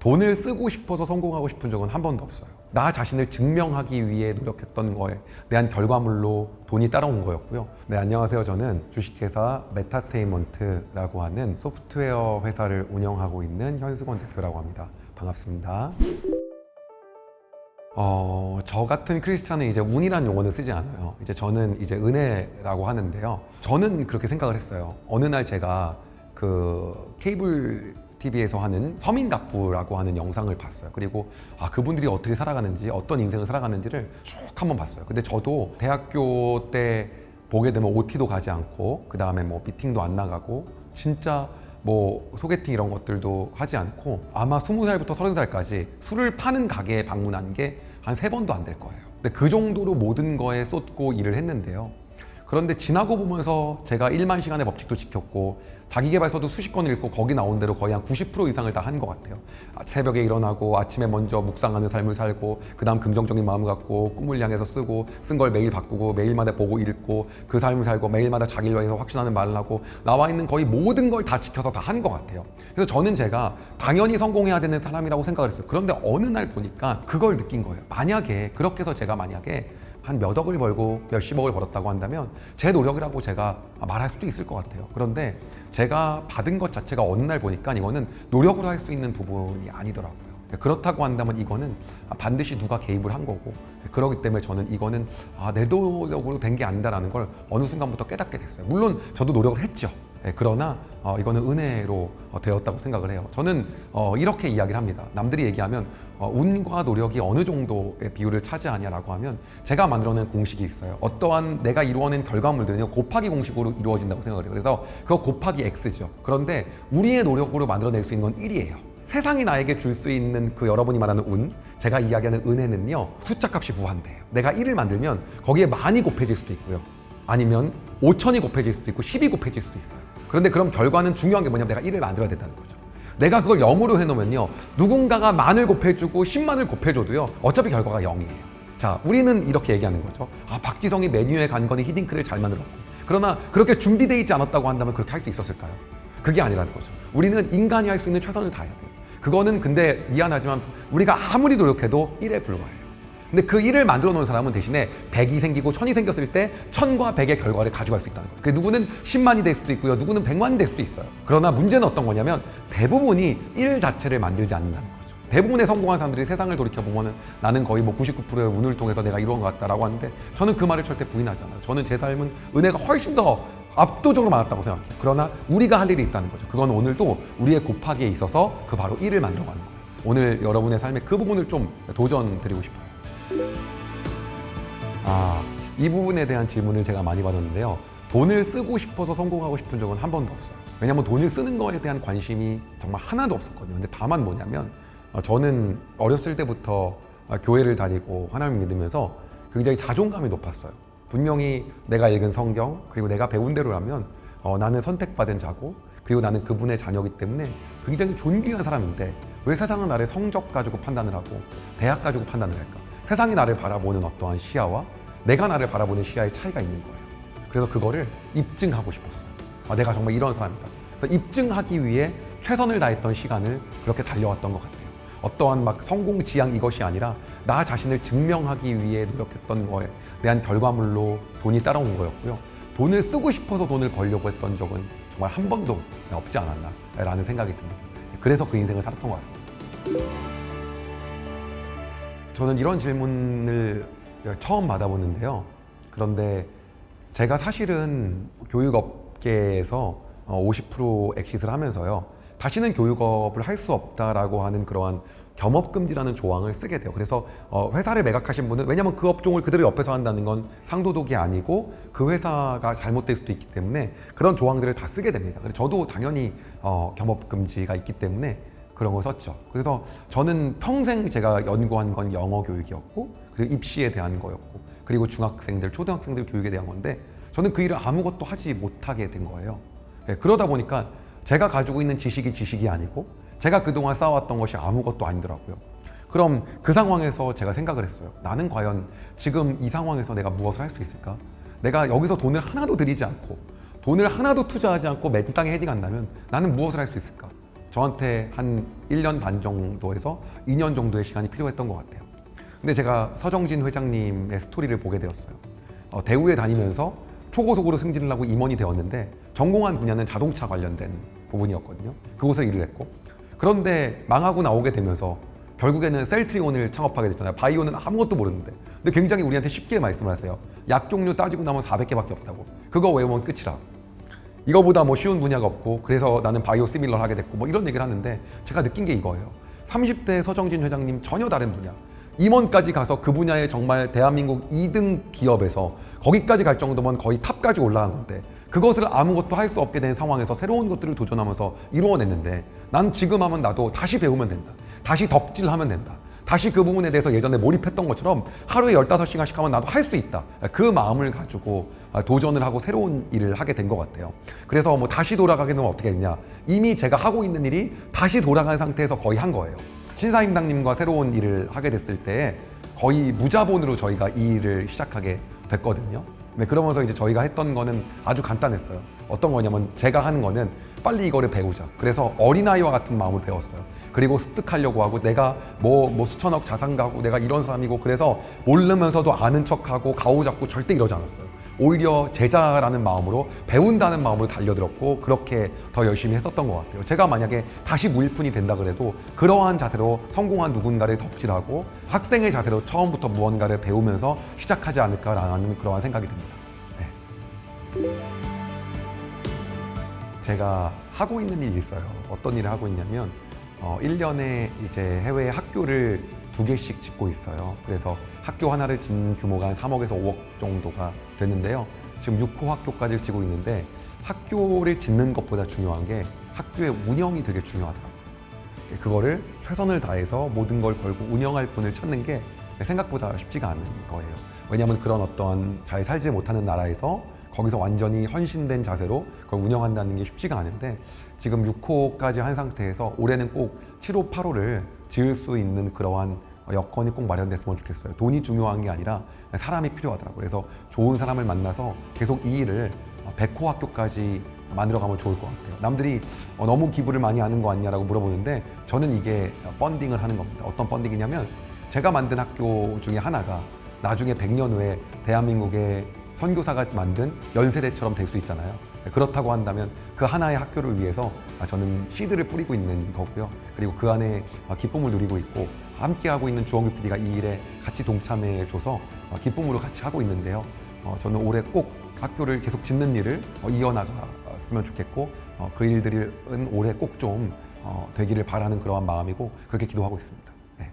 돈을 쓰고 싶어서 성공하고 싶은 적은 한 번도 없어요. 나 자신을 증명하기 위해 노력했던 거에 대한 결과물로 돈이 따라온 거였고요. 네, 안녕하세요. 저는 주식회사 메타테이먼트라고 하는 소프트웨어 회사를 운영하고 있는 현승원 대표라고 합니다. 반갑습니다. 어, 저 같은 크리스찬은 이제 운이란 용어는 쓰지 않아요. 이제 저는 이제 은혜라고 하는데요. 저는 그렇게 생각을 했어요. 어느 날 제가 그 케이블 TV에서 하는 서민갑부라고 하는 영상을 봤어요. 그리고 아 그분들이 어떻게 살아가는지 어떤 인생을 살아가는지를 쭉 한번 봤어요. 근데 저도 대학교 때 보게 되면 OT도 가지 않고 그 다음에 뭐 미팅도 안 나가고 진짜 뭐 소개팅 이런 것들도 하지 않고 아마 스무 살부터 서른 살까지 술을 파는 가게에 방문한 게 한 세 번도 안 될 거예요. 근데 그 정도로 모든 거에 쏟고 일을 했는데요. 그런데 지나고 보면서 제가 1만 시간의 법칙도 지켰고 자기개발서도 수십 권을 읽고 거기 나온 대로 거의 한 90% 이상을 다 한 것 같아요. 아, 새벽에 일어나고 아침에 먼저 묵상하는 삶을 살고 그 다음 긍정적인 마음을 갖고 꿈을 향해서 쓰고 쓴 걸 매일 바꾸고 매일마다 보고 읽고 그 삶을 살고 매일마다 자기를 위해서 확신하는 말을 하고 나와 있는 거의 모든 걸 다 지켜서 다 한 것 같아요. 그래서 저는 제가 당연히 성공해야 되는 사람이라고 생각을 했어요. 그런데 어느 날 보니까 그걸 느낀 거예요. 만약에 그렇게 해서 제가 만약에 한 몇 억을 벌고 몇십억을 벌었다고 한다면 제 노력이라고 제가 말할 수도 있을 것 같아요. 그런데 제가 받은 것 자체가 어느 날 보니까 이거는 노력으로 할 수 있는 부분이 아니더라고요. 그렇다고 한다면 이거는 반드시 누가 개입을 한 거고 그렇기 때문에 저는 이거는 아, 내 노력으로 된 게 아니다라는 걸 어느 순간부터 깨닫게 됐어요. 물론 저도 노력을 했죠. 예, 그러나 어, 이거는 은혜로 어, 되었다고 생각을 해요. 저는 어, 이렇게 이야기를 합니다. 남들이 얘기하면 어, 운과 노력이 어느 정도의 비율을 차지하냐라고 하면 제가 만들어낸 공식이 있어요. 어떠한 내가 이루어낸 결과물들은요 곱하기 공식으로 이루어진다고 생각을 해요. 그래서 그거 곱하기 x죠. 그런데 우리의 노력으로 만들어낼 수 있는 건 1이에요. 세상이 나에게 줄 수 있는 그 여러분이 말하는 운, 제가 이야기하는 은혜는요 숫자 값이 무한대예요. 내가 1을 만들면 거기에 많이 곱해질 수도 있고요. 아니면 5천이 곱해질 수도 있고 10이 곱해질 수도 있어요. 그런데 그럼 결과는 중요한 게 뭐냐면 내가 1을 만들어야 된다는 거죠. 내가 그걸 0으로 해놓으면요. 누군가가 만을 곱해주고 10만을 곱해줘도요. 어차피 결과가 0이에요. 자, 우리는 이렇게 얘기하는 거죠. 아, 박지성이 메뉴에 간 거니 히딩크를 잘 만들었고. 그러나 그렇게 준비되어 있지 않았다고 한다면 그렇게 할 수 있었을까요? 그게 아니라는 거죠. 우리는 인간이 할 수 있는 최선을 다해야 돼요. 그거는 근데 미안하지만 우리가 아무리 노력해도 1에 불과해요. 근데 그 일을 만들어 놓은 사람은 대신에 100이 생기고 1000이 생겼을 때 1000과 100의 결과를 가져갈 수 있다는 거예요. 그 누구는 10만이 될 수도 있고요. 누구는 100만이 될 수도 있어요. 그러나 문제는 어떤 거냐면 대부분이 일 자체를 만들지 않는다는 거죠. 대부분의 성공한 사람들이 세상을 돌이켜보면은 나는 거의 뭐 99%의 운을 통해서 내가 이루어온 것 같다라고 하는데 저는 그 말을 절대 부인하지 않아요. 저는 제 삶은 은혜가 훨씬 더 압도적으로 많았다고 생각해요. 그러나 우리가 할 일이 있다는 거죠. 그건 오늘도 우리의 곱하기에 있어서 그 바로 일을 만들어가는 거예요. 오늘 여러분의 삶에 그 부분을 좀 도전 드리고 싶어요. 아, 이 부분에 대한 질문을 제가 많이 받았는데요. 돈을 쓰고 싶어서 성공하고 싶은 적은 한 번도 없어요. 왜냐하면 돈을 쓰는 거에 대한 관심이 정말 하나도 없었거든요. 근데 다만 뭐냐면 어, 저는 어렸을 때부터 어, 교회를 다니고 하나님을 믿으면서 굉장히 자존감이 높았어요. 분명히 내가 읽은 성경 그리고 내가 배운 대로라면 어, 나는 선택받은 자고 그리고 나는 그분의 자녀이기 때문에 굉장히 존귀한 사람인데 왜 세상은 나를 성적 가지고 판단을 하고 대학 가지고 판단을 할까? 세상이 나를 바라보는 어떠한 시야와 내가 나를 바라보는 시야의 차이가 있는 거예요. 그래서 그거를 입증하고 싶었어요. 아, 내가 정말 이런 사람이다. 그래서 입증하기 위해 최선을 다했던 시간을 그렇게 달려왔던 것 같아요. 어떠한 막 성공 지향 이것이 아니라 나 자신을 증명하기 위해 노력했던 거에 대한 결과물로 돈이 따라온 거였고요. 돈을 쓰고 싶어서 돈을 벌려고 했던 적은 정말 한 번도 없지 않았나라는 생각이 듭니다. 그래서 그 인생을 살았던 것 같습니다. 저는 이런 질문을 처음 받아보는데요. 그런데 제가 사실은 교육업계에서 50% 엑시스를 하면서요. 다시는 교육업을 할 수 없다라고 하는 그러한 겸업금지라는 조항을 쓰게 돼요. 그래서 어, 회사를 매각하신 분은 왜냐하면 그 업종을 그대로 옆에서 한다는 건 상도덕이 아니고 그 회사가 잘못될 수도 있기 때문에 그런 조항들을 다 쓰게 됩니다. 저도 당연히 어, 겸업금지가 있기 때문에 그런 걸 썼죠. 그래서 저는 평생 제가 연구한 건 영어 교육이었고 그리고 입시에 대한 거였고 그리고 중학생들, 초등학생들 교육에 대한 건데 저는 그 일을 아무것도 하지 못하게 된 거예요. 예, 그러다 보니까 제가 가지고 있는 지식이 지식이 아니고 제가 그동안 쌓아왔던 것이 아무것도 아니더라고요. 그럼 그 상황에서 제가 생각을 했어요. 나는 과연 지금 이 상황에서 내가 무엇을 할 수 있을까? 내가 여기서 돈을 하나도 들이지 않고 돈을 하나도 투자하지 않고 맨 땅에 헤딩한다면 나는 무엇을 할 수 있을까? 저한테 한 1년 반 정도에서 2년 정도의 시간이 필요했던 것 같아요. 근데 제가 서정진 회장님의 스토리를 보게 되었어요. 어, 대우에 다니면서 초고속으로 승진을 하고 임원이 되었는데 전공한 분야는 자동차 관련된 부분이었거든요. 그곳에 일을 했고 그런데 망하고 나오게 되면서 결국에는 셀트리온을 창업하게 됐잖아요. 바이오는 아무것도 모르는데. 근데 굉장히 우리한테 쉽게 말씀을 하세요. 약 종류 따지고 나면 400개밖에 없다고. 그거 외우면 끝이라. 이거보다 뭐 쉬운 분야가 없고 그래서 나는 바이오 시밀러를 하게 됐고 뭐 이런 얘기를 하는데 제가 느낀 게 이거예요. 30대 서정진 회장님 전혀 다른 분야. 임원까지 가서 그 분야에 정말 대한민국 2등 기업에서 거기까지 갈 정도면 거의 탑까지 올라간 건데 그것을 아무것도 할 수 없게 된 상황에서 새로운 것들을 도전하면서 이루어냈는데 난 지금 하면 나도 다시 배우면 된다. 다시 덕질하면 된다. 다시 그 부분에 대해서 예전에 몰입했던 것처럼 하루에 15시간씩 하면 나도 할 수 있다. 그 마음을 가지고 도전을 하고 새로운 일을 하게 된 것 같아요. 그래서 뭐 다시 돌아가게 되면 어떻게 했냐. 이미 제가 하고 있는 일이 다시 돌아간 상태에서 거의 한 거예요. 신사임당님과 새로운 일을 하게 됐을 때 거의 무자본으로 저희가 이 일을 시작하게 됐거든요. 네, 그러면서 이제 저희가 했던 거는 아주 간단했어요. 어떤 거냐면 제가 하는 거는 빨리 이거를 배우자. 그래서 어린아이와 같은 마음을 배웠어요. 그리고 습득하려고 하고 내가 뭐, 뭐 수천억 자산 가고 내가 이런 사람이고 그래서 모르면서도 아는 척하고 가오잡고 절대 이러지 않았어요. 오히려 제자라는 마음으로 배운다는 마음으로 달려들었고 그렇게 더 열심히 했었던 것 같아요. 제가 만약에 다시 무일푼이 된다 그래도 그러한 자세로 성공한 누군가를 덕질하고 학생의 자세로 처음부터 무언가를 배우면서 시작하지 않을까라는 그러한 생각이 듭니다. 네. 제가 하고 있는 일이 있어요. 어떤 일을 하고 있냐면 어, 1년에 이제 해외 학교를 두 개씩 짓고 있어요. 그래서 학교 하나를 짓는 규모가 한 3억에서 5억 정도가 되는데요. 지금 6호 학교까지 지고 있는데 학교를 짓는 것보다 중요한 게 학교의 운영이 되게 중요하더라고요. 그거를 최선을 다해서 모든 걸 걸고 운영할 분을 찾는 게 생각보다 쉽지가 않은 거예요. 왜냐하면 그런 어떤 잘 살지 못하는 나라에서 거기서 완전히 헌신된 자세로 그걸 운영한다는 게 쉽지가 않은데 지금 6호까지 한 상태에서 올해는 꼭 7호, 8호를 지을 수 있는 그러한 여건이 꼭 마련됐으면 좋겠어요. 돈이 중요한 게 아니라 사람이 필요하더라고요. 그래서 좋은 사람을 만나서 계속 이 일을 100호 학교까지 만들어가면 좋을 것 같아요. 남들이 어, 너무 기부를 많이 하는 거 아니냐라고 물어보는데 저는 이게 펀딩을 하는 겁니다. 어떤 펀딩이냐면 제가 만든 학교 중에 하나가 나중에 100년 후에 대한민국의 선교사가 만든 연세대처럼 될 수 있잖아요. 그렇다고 한다면 그 하나의 학교를 위해서 저는 시드를 뿌리고 있는 거고요. 그리고 그 안에 기쁨을 누리고 있고 함께 하고 있는 주원규 PD가 이 일에 같이 동참해줘서 기쁨으로 같이 하고 있는데요. 어, 저는 올해 꼭 학교를 계속 짓는 일을 어, 이어나갔으면 좋겠고 어, 그 일들은 올해 꼭 좀 되기를 바라는 그러한 마음이고 그렇게 기도하고 있습니다. 네.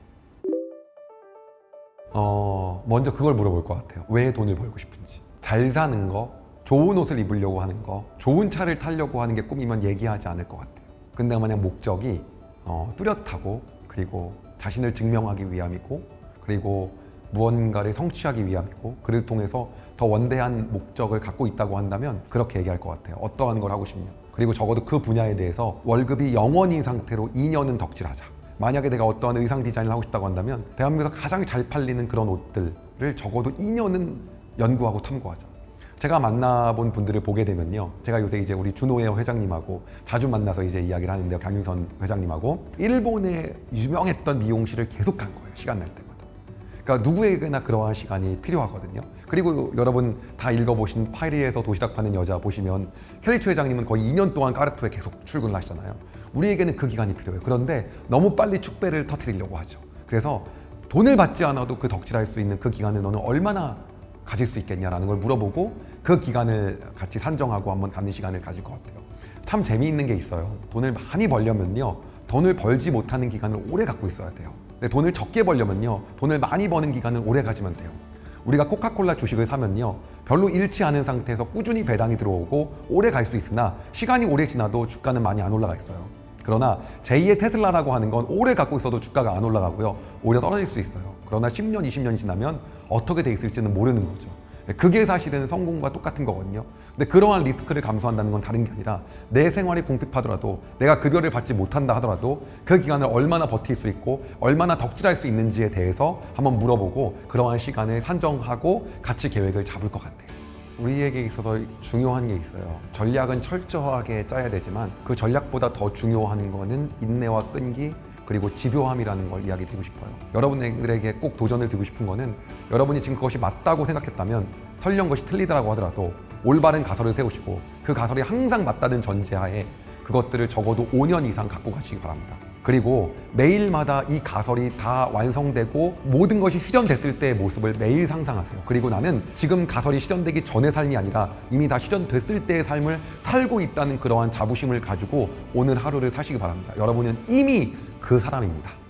어, 먼저 그걸 물어볼 것 같아요. 왜 돈을 벌고 싶은지. 잘 사는 거, 좋은 옷을 입으려고 하는 거, 좋은 차를 타려고 하는 게 꿈이면 얘기하지 않을 것 같아요. 근데 만약 목적이 어, 뚜렷하고 그리고 자신을 증명하기 위함이고 그리고 무언가를 성취하기 위함이고 그를 통해서 더 원대한 목적을 갖고 있다고 한다면 그렇게 얘기할 것 같아요. 어떠한 걸 하고 싶냐. 그리고 적어도 그 분야에 대해서 월급이 0원인 상태로 2년은 덕질하자. 만약에 내가 어떠한 의상 디자인을 하고 싶다고 한다면 대한민국에서 가장 잘 팔리는 그런 옷들을 적어도 2년은 연구하고 탐구하자. 제가 만나본 분들을 보게 되면요. 제가 요새 이제 우리 준호의 회장님하고 자주 만나서 이제 이야기를 하는데요. 강윤선 회장님하고 일본의 유명했던 미용실을 계속 간 거예요. 시간 날 때마다. 그러니까 누구에게나 그러한 시간이 필요하거든요. 그리고 여러분 다 읽어보신 파리에서 도시락 파는 여자 보시면 켈리츠 회장님은 거의 2년 동안 까르푸에 계속 출근을 하시잖아요. 우리에게는 그 기간이 필요해요. 그런데 너무 빨리 축배를 터트리려고 하죠. 그래서 돈을 받지 않아도 그 덕질할 수 있는 그 기간을 너는 얼마나 가질 수 있겠냐라는 걸 물어보고 그 기간을 같이 산정하고 한번 갖는 시간을 가질 것 같아요. 참 재미있는 게 있어요. 돈을 많이 벌려면요. 돈을 벌지 못하는 기간을 오래 갖고 있어야 돼요. 근데 돈을 적게 벌려면요. 돈을 많이 버는 기간을 오래 가지면 돼요. 우리가 코카콜라 주식을 사면요. 별로 잃지 않은 상태에서 꾸준히 배당이 들어오고 오래 갈 수 있으나 시간이 오래 지나도 주가는 많이 안 올라가 있어요. 그러나 제2의 테슬라라고 하는 건 오래 갖고 있어도 주가가 안 올라가고요. 오히려 떨어질 수 있어요. 그러나 10년, 20년이 지나면 어떻게 돼 있을지는 모르는 거죠. 그게 사실은 성공과 똑같은 거거든요. 근데 그러한 리스크를 감수한다는 건 다른 게 아니라 내 생활이 궁핍하더라도 내가 급여를 받지 못한다 하더라도 그 기간을 얼마나 버틸 수 있고 얼마나 덕질할 수 있는지에 대해서 한번 물어보고 그러한 시간을 산정하고 같이 계획을 잡을 것 같아요. 우리에게 있어서 중요한 게 있어요. 전략은 철저하게 짜야 되지만 그 전략보다 더 중요한 거는 인내와 끈기 그리고 집요함이라는 걸 이야기 드리고 싶어요. 여러분들에게 꼭 도전을 드리고 싶은 거는 여러분이 지금 그것이 맞다고 생각했다면 설령 그것이 틀리다라고 하더라도 올바른 가설을 세우시고 그 가설이 항상 맞다는 전제하에 그것들을 적어도 5년 이상 갖고 가시기 바랍니다. 그리고 매일마다 이 가설이 다 완성되고 모든 것이 실현됐을 때의 모습을 매일 상상하세요. 그리고 나는 지금 가설이 실현되기 전의 삶이 아니라 이미 다 실현됐을 때의 삶을 살고 있다는 그러한 자부심을 가지고 오늘 하루를 사시기 바랍니다. 여러분은 이미 그 사람입니다.